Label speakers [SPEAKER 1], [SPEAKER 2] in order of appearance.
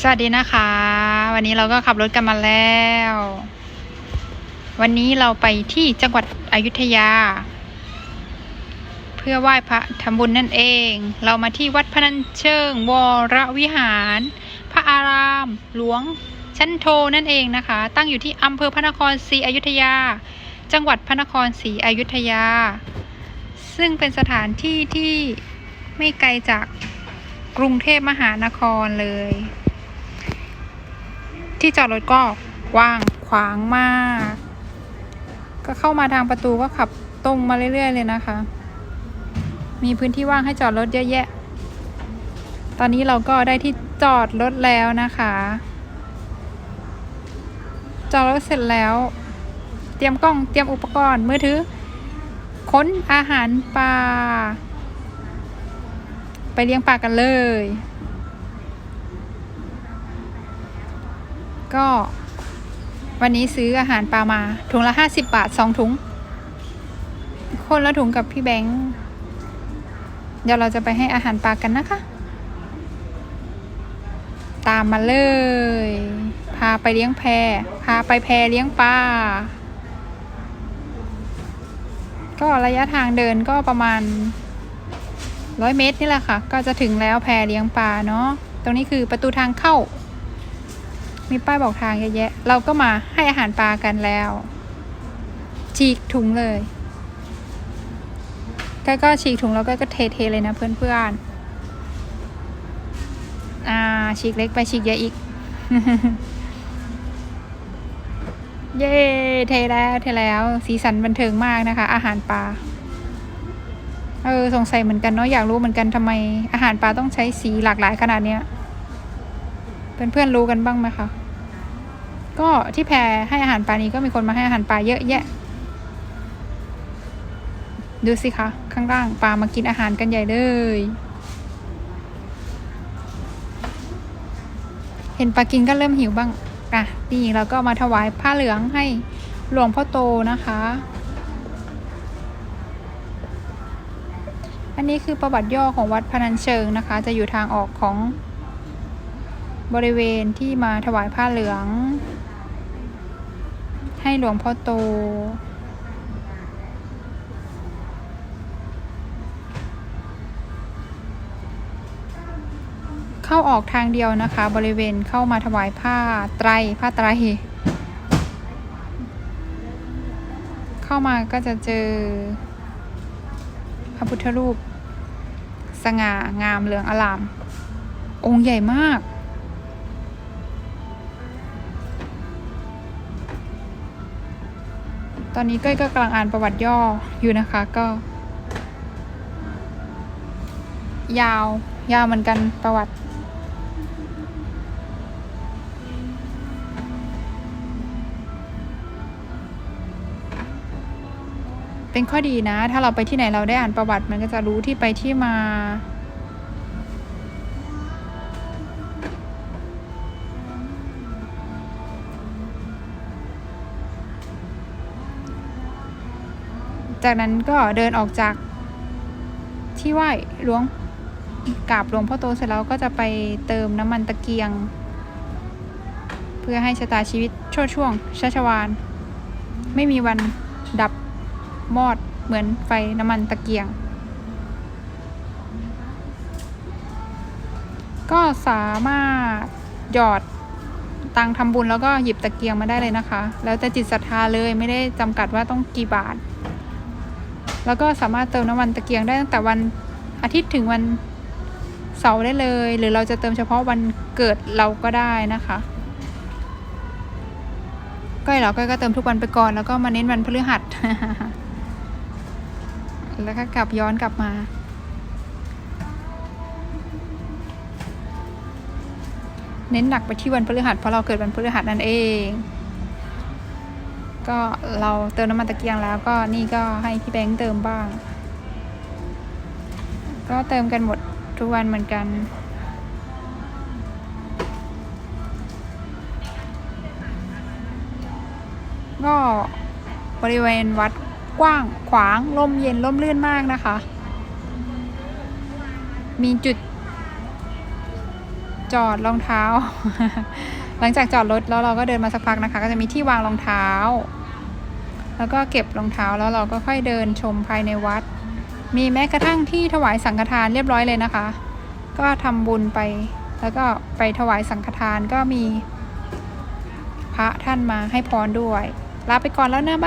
[SPEAKER 1] สวัสดีนะคะ วันนี้เราก็ขับรถกันมาแล้ว วันนี้เราไปที่จังหวัดอยุธยา เพื่อไหว้พระทำบุญนั่นเอง เรามาที่วัดพนัญเชิงวรวิหาร พระอารามหลวงชั้นโทนั่นเองนะคะ ตั้งอยู่ที่อำเภอพระนครศรีอยุธยา จังหวัดพระนครศรีอยุธยา ซึ่งเป็นสถานที่ที่ไม่ไกลจากกรุงเทพมหานครเลย ที่จอดรถก็กว้างขวางมาก ก็เข้ามาทางประตูก็ขับตรงมาเรื่อยๆเลยนะคะ มีพื้นที่ว่างให้จอดรถเยอะแยะ ตอนนี้เราก็ได้ที่จอดรถแล้วนะคะ จอดรถเสร็จแล้ว เตรียมกล้องเตรียมอุปกรณ์มือถือค้นอาหารปลาไปเลี้ยงปลากันเลย ก็ วันนี้ซื้ออาหารปลามาถุงละห้าสิบบาทสองถุง คนละถุงกับพี่แบงค์เดี๋ยวเราจะไปให้อาหารปลากันนะคะ ตามมาเลย พาไปเลี้ยงแพพาไปแพเลี้ยงปลาก็ระยะทางเดินก็ประมาณร้อยเมตรนี่แหละค่ะ ก็จะถึงแล้วแพเลี้ยงปลาเนาะ ตรงนี้คือประตูทางเข้า มีป้ายบอกทางเยอะแยะ เราก็มาให้อาหารปลากันแล้วฉีกถุงเลยก็ก็ฉีกถุงแล้วก็ก็เทเทเลยนะเพื่อนๆอ่าฉีกเล็กไปฉีกใหญ่อีก เย้เทแล้วเทแล้ว สีสันบันเทิงมากนะคะ อาหารปลาเออสงสัยเหมือนกันเนาะอยากรู้เหมือนกันทำไมอาหารปลาต้องใช้สีหลากหลายขนาดเนี้ย เพื่อนๆรู้กันบ้างไหมคะ ก็ที่แพรให้อาหารปลานี้ก็มีคนมาให้อาหารปลาเยอะแยะ ดูสิคะ ข้างล่างปลามากินอาหารกันใหญ่เลย เห็นปลากินก็เริ่มหิวบ้างอะนี่เราก็มาถวายผ้าเหลืองให้หลวงพ่อโตนะคะ อันนี้คือประวัติย่อของวัดพนัญเชิงนะคะ จะอยู่ทางออกของ บริเวณที่มาถวายผ้าเหลือง ให้หลวงพ่อโต เข้าออกทางเดียวนะคะ บริเวณเข้ามาถวายผ้าไตรผ้าไตร เข้ามาก็จะเจอ พระพุทธรูป สง่างามเหลืองอลาม องค์ใหญ่มาก ตอนนี้ก้อยก็กำลังอ่านประวัติย่ออยู่นะคะก็ ยาวยาวเหมือนกันประวัติ เป็นข้อดีนะ ถ้าเราไปที่ไหนเราได้อ่านประวัติมันก็จะรู้ที่ไปที่มา จากนั้นก็เดินออกจากที่ไหว้หลวงกราบหลวงพ่อโตเสร็จแล้วก็จะไปเติมน้ำมันตะเกียง เพื่อให้ชะตาชีวิตช่วช่วงชัชวาน ไม่มีวันดับมอดเหมือนไฟน้ำมันตะเกียง ก็สามารถหยอดตังทำบุญแล้วก็หยิบตะเกียงมาได้เลยนะคะ แล้วแต่จิตศรัทธาเลยไม่ได้จำกัดว่าต้องกี่บาท แล้วก็สามารถเติมน้ำมันตะเกียงได้ตั้งแต่วันอาทิตย์ถึงวันเสาร์ได้เลย หรือเราจะเติมเฉพาะวันเกิดเราก็ได้นะคะก้อยเรอก้อยก็เติมทุกวันไปก่อนแล้วก็มาเน้นวันพฤหัส แล้วก็กลับย้อนกลับมาเน้นหนักไปที่วันพฤหัสเพราะเราเกิดวันพฤหัสนั่นเอง ก็เราเติมน้ำมันตะเกียงแล้วก็นี่ก็ให้พี่แบงค์เติมบ้าง ก็เติมกันหมดทุกวันเหมือนกันก็บริเวณวัดกว้างขวางลมเย็นลมลื่นมากนะคะ มีจุด จอดรองเท้า หลังจากจอดรถแล้วเราก็เดินมาสักพักนะคะ ก็จะมีที่วางรองเท้า แล้วก็เก็บรองเท้าแล้วเราก็ค่อยเดินชมภายในวัด มีแม้กระทั่งที่ถวายสังฆทานเรียบร้อยเลยนะคะ ก็ทำบุญไป แล้วก็ไปถวายสังฆทานก็มี พระท่านมาให้พรด้วย ลาไปก่อนแล้วนะบ้าน